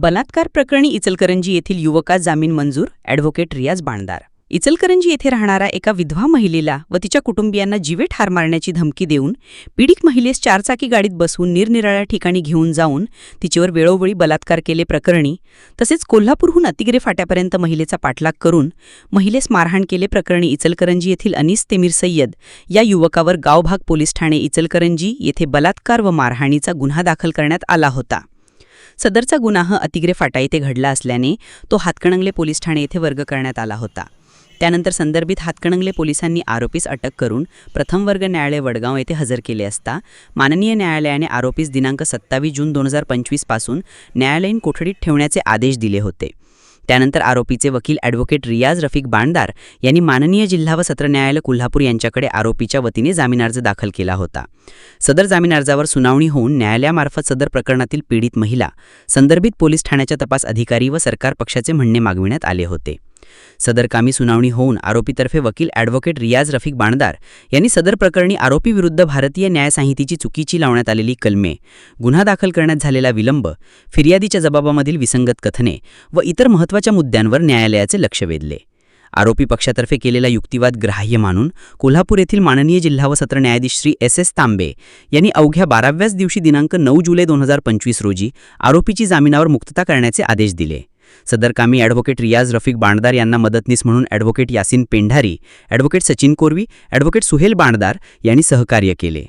बलात्कार प्रकरणी इचलकरंजी येथील युवका जामीन मंजूर ॲडव्होकेट रियाज बाणदार. इचलकरंजी येथे राहणाऱ्या एका विधवा महिलेला व तिच्या कुटुंबियांना जीवे ठार मारण्याची धमकी देऊन पीडित महिलेस चारचाकी गाडीत बसवून निरनिराळ्या ठिकाणी घेऊन जाऊन तिच्यावर वेळोवेळी बलात्कार केले प्रकरणी तसेच कोल्हापूरहून अतिग्रे फाट्यापर्यंत महिलेचा पाठलाग करून महिलेस मारहाण केले प्रकरणी इचलकरंजी येथील अनीस तेमीर सय्यद या युवकावर गावभाग पोलीस ठाणे इचलकरंजी येथे बलात्कार व मारहाणीचा गुन्हा दाखल करण्यात आला होता. सदरचा गुन्हा अतिग्रे फाटा येथे घडला असल्याने तो हातकणंगले पोलीस ठाणे येथे वर्ग करण्यात आला होता. त्यानंतर संदर्भित हातकणंगले पोलिसांनी आरोपीस अटक करून प्रथम वर्ग न्यायालय वडगाव येथे हजर केले असता माननीय न्यायालयाने आरोपीस दिनांक सत्तावीस जून दोन हजार पंचवीसपासून न्यायालयीन कोठडीत ठेवण्याचे आदेश दिले होते. त्यानंतर आरोपीचे वकील ॲडव्होकेट रियाज रफिक बाणदार यांनी माननीय जिल्हा व सत्र न्यायालय कोल्हापूर यांच्याकडे आरोपीच्या वतीने जामीन अर्ज दाखल केला होता. सदर जामीन अर्जावर सुनावणी होऊन न्यायालयामार्फत सदर प्रकरणातील पीडित महिला संदर्भित पोलीस ठाण्याच्या तपास अधिकारी व सरकार पक्षाचे म्हणणे मागविण्यात आले होते. सदर कामी सुनावणी होऊन आरोपीतर्फे वकील ॲडव्होकेट रियाज रफिक बाणदार यांनी सदर प्रकरणी आरोपीविरुद्ध भारतीय न्यायसाहितीची चुकीची लावण्यात आलेली कलमे गुन्हा दाखल करण्यात झालेला विलंब फिर्यादीच्या जबाबामधील विसंगत कथने व इतर महत्त्वाच्या मुद्द्यांवर न्यायालयाचे लक्ष वेधले. आरोपी पक्षातर्फे केलेला युक्तिवाद ग्राह्य मानून कोल्हापूर येथील माननीय जिल्हा व सत्र न्यायाधीश श्री एस एस तांबे यांनी अवघ्या बाराव्याच दिवशी दिनांक नऊ जुलै दोन हजार पंचवीस रोजी आरोपीची जामिनावर मुक्तता करण्याचे आदेश दिले. सदर कामी ॲडव्होकेट रियाज रफिक बांडदार यांना मदतनीस म्हणून advocate Yasin Pendhari advocate Sachin Korvi advocate Suhel Bandadar यांनी सहकार्य केले.